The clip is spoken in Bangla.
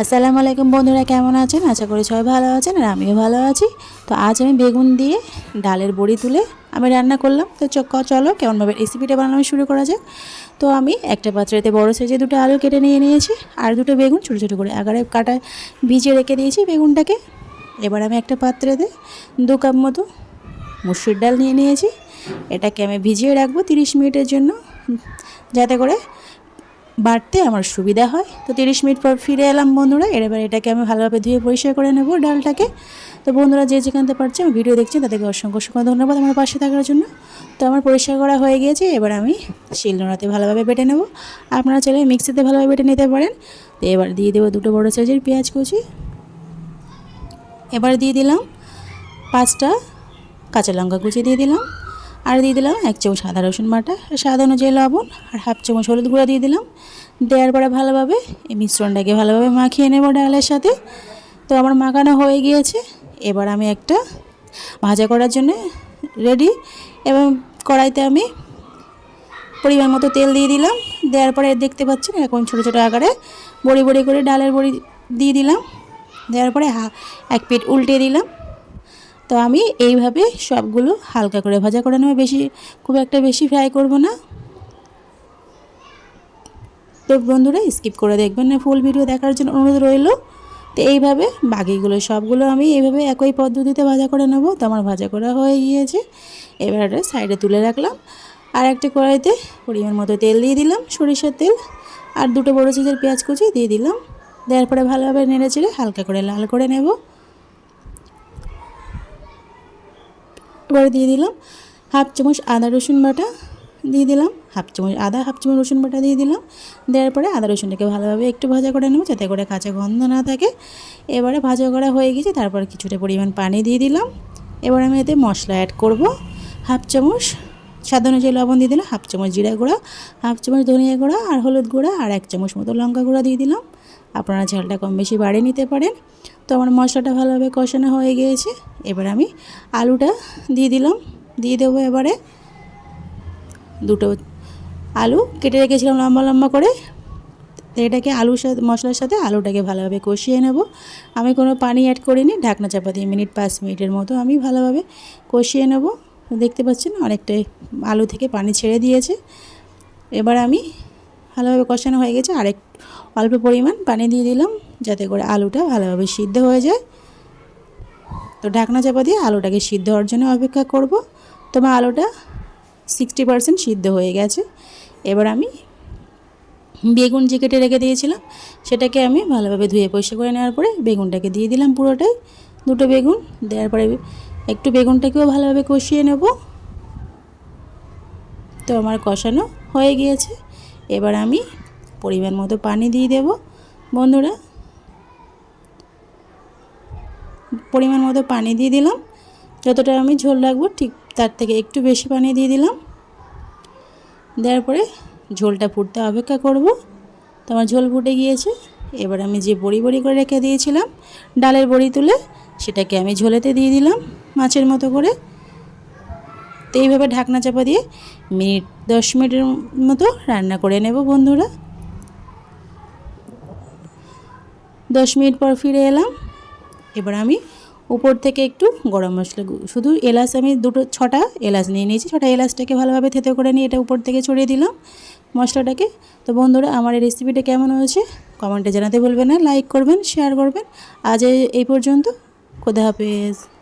আসসালামু আলাইকুম বন্ধুরা, কেমন আছেন? আশা করি সবাই ভালো আছেন আর আমিও ভালো আছি। তো আজ আমি বেগুন দিয়ে ডালের বড়ি তুলে আমি রান্না করলাম। তো চ- ক- চলো কেমনভাবে রেসিপিটা বানানো শুরু করা যাক। তো আমি একটা পাত্রেতে বড় সাইজে দুটো আলু কেটে নিয়ে নিয়েছি আর দুটো বেগুন ছোটো ছোটো করে আগারে কাটা ভিজিয়ে রেখে দিয়েছি বেগুনটাকে। এবার আমি একটা পাত্রেতে দু কাপ মতো মুসুর ডাল নিয়ে নিয়েছি। এটাকে আমি ভিজিয়ে রাখব তিরিশ মিনিটের জন্য, যাতে করে বাড়তে আমার সুবিধা হয়। তো তিরিশ মিনিট পর ফিরে এলাম বন্ধুরা। এবার এটাকে আমি ভালোভাবে ধুয়ে পরিষ্কার করে নেব ডালটাকে। তো বন্ধুরা যে যেখানতে পারছে আমি ভিডিও দেখছি, তাদেরকে অসংখ্য অসংখ্য ধন্যবাদ আমার পাশে থাকার জন্য। তো আমার পরিষ্কার করা হয়ে গিয়েছে, এবার আমি শিলনোড়াতে ভালোভাবে বেটে নেব। আপনারা চাইলে মিক্সিতে ভালোভাবে বেটে নিতে পারেন। তো এবার দিয়ে দেবো দুটো বড়ো সাইজের পেঁয়াজ কুচি। এবার দিয়ে দিলাম পাঁচটা কাঁচা লঙ্কা কুচি দিয়ে দিলাম। আর দিয়ে দিলাম এক চামচ সাদা রসুন বাটা স্বাদ অনুযায়ী লবণ আর হাফ চামচ হলুদ গুঁড়া দিয়ে দিলাম। দেওয়ার পরে ভালোভাবে এই মিশ্রণটাকে ভালোভাবে মাখিয়ে নেব ডালের সাথে। তো আমার মাখানো হয়ে গিয়েছে। এবার আমি একটা ভাজা করার জন্য রেডি এবং কড়াইতে আমি পরিমাণ মতো তেল দিয়ে দিলাম। দেওয়ার পরে দেখতে পাচ্ছেন এরকম ছোটো ছোটো আকারে বড়ি বড়ি করে ডালের বড়ি দিয়ে দিলাম। দেওয়ার পরে এক পিঠ উল্টে দিলাম। তো আমি এইভাবে সবগুলো হালকা করে ভাজা করে নেব। বেশি, খুব একটা বেশি ফ্রাই করব না। তো বন্ধুরা স্কিপ করে দেখবেন না ফুল ভিডিও দেখার জন্য অনুরোধ রইল। তো এইভাবে বাকিগুলো সবগুলো আমি এইভাবে একই পদ্ধতিতে ভাজা করে নেব। তো আমার ভাজা করা হয়ে গিয়েছে। এবার এটা সাইডে তুলে রাখলাম। আর একটা কড়াইতে পরিমাণ মতো তেল দিয়ে দিলাম, সরিষার তেল। আর দুটো বড়ো চিজের পেঁয়াজ কুচি দিয়ে দিলাম। দেওয়ার পরে ভালোভাবে নেড়ে চেড়ে হালকা করে লাল করে নেব। এবারে দিয়ে দিলাম হাফ চামচ আদা রসুন বাটা দিয়ে দিলাম, হাফ চামচ আদা, হাফ চামচ রসুন বাটা দিয়ে দিলাম। দেওয়ার পরে আদা রসুনটাকে ভালোভাবে একটু ভাজা করে নেব যাতে করে কাঁচা গন্ধ না থাকে। এবারে ভাজা করা হয়ে গেছে, তারপর কিছুটা পরিমাণ পানি দিয়ে দিলাম। এবার আমি এতে মশলা অ্যাড করব। হাফ চামচ স্বাদ অনুযায়ী লবণ দিয়ে দিলাম, হাফ চামচ জিরা গুঁড়া, হাফ চামচ ধনিয়া গুঁড়া আর হলুদ গুঁড়া আর এক চামচ মতো লঙ্কা গুঁড়া দিয়ে দিলাম। আপনারা ঝালটা কম বেশি বাড়িয়ে নিতে পারেন। তো আমার মশলাটা ভালোভাবে কষানো হয়ে গিয়েছে। এবার আমি আলুটা দিয়ে দিলাম। দিয়ে দেবো এবারে দুটো আলু। কেটে রেখেছিলাম লম্বা লম্বা করে। এটাকে আলুর সাথে, মশলার সাথে আলুটাকে ভালোভাবে কষিয়ে নেব। আমি কোনো পানি অ্যাড করিনি। ঢাকনা চাপা দিয়ে মিনিট পাঁচ মিনিটের মতো আমি ভালোভাবে কষিয়ে নেব। দেখতে পাচ্ছেন অনেকটাই আলু থেকে পানি ছেড়ে দিয়েছে। এবার আমি ভালোভাবে কষানো হয়ে গেছে। আরেক অল্প পরিমাণ পানি দিয়ে দিলাম। যাতে করে আলুটা ভালোভাবে সিদ্ধ হয়ে যায়। তো ঢাকনা চাপা দিয়ে আলুটাকে সিদ্ধ হওয়ার জন্য অপেক্ষা করব। তোমার আলুটা সিক্সটি পারসেন্ট সিদ্ধ হয়ে গেছে। এবার আমি বেগুন যে কেটে রেখে দিয়েছিলাম, সেটাকে আমি ভালোভাবে ধুয়ে পরিষ্কার করে নেওয়ার পরে বেগুনটাকে দিয়ে দিলাম পুরোটাই। দুটো বেগুন, দেওয়ার পরে একটু বেগুনটাকেও ভালোভাবে কষিয়ে নেব। তো আমার কষানো হয়ে গিয়েছে। এবার আমি পরিমাণ মতো পানি দিয়ে দেব। বন্ধুরা পরিমাণ মতো পানি দিয়ে দিলাম। যতটা আমি ঝোল রাখব ঠিক তার থেকে একটু বেশি পানি দিয়ে দিলাম। দেওয়ার পরে ঝোলটা ফুটতে অপেক্ষা করব। তো আমার ঝোল ফুটে গিয়েছে। এবার আমি যে বড়ি বড়ি করে রেখে দিয়েছিলাম, ডালের বড়ি তুলে সেটাকে আমি ঝোলেতে দিয়ে দিলাম মাছের মতো করে। তো এইভাবে ঢাকনা চাপা দিয়ে মিনিট দশ মিনিটের মতো রান্না করে নেব বন্ধুরা। দশ মিনিট পর ফিরে এলাম। এবার আমি উপর থেকে একটু গরম মশলা শুধু এলাচ, আমি দুটো, ছটা এলাচ নিয়ে নিয়েছি। ছটা এলাচটাকে ভালোভাবে থেতে করে নিয়ে এটা উপর থেকে ছড়িয়ে দিলাম মশলাটাকে। তো বন্ধুরা, আমার এই রেসিপিটা কেমন হয়েছে? কমেন্টে জানাতে বলবেন না লাইক করবেন শেয়ার করবেন। আজ এই- পর্যন্ত। খোদা হাফেজ।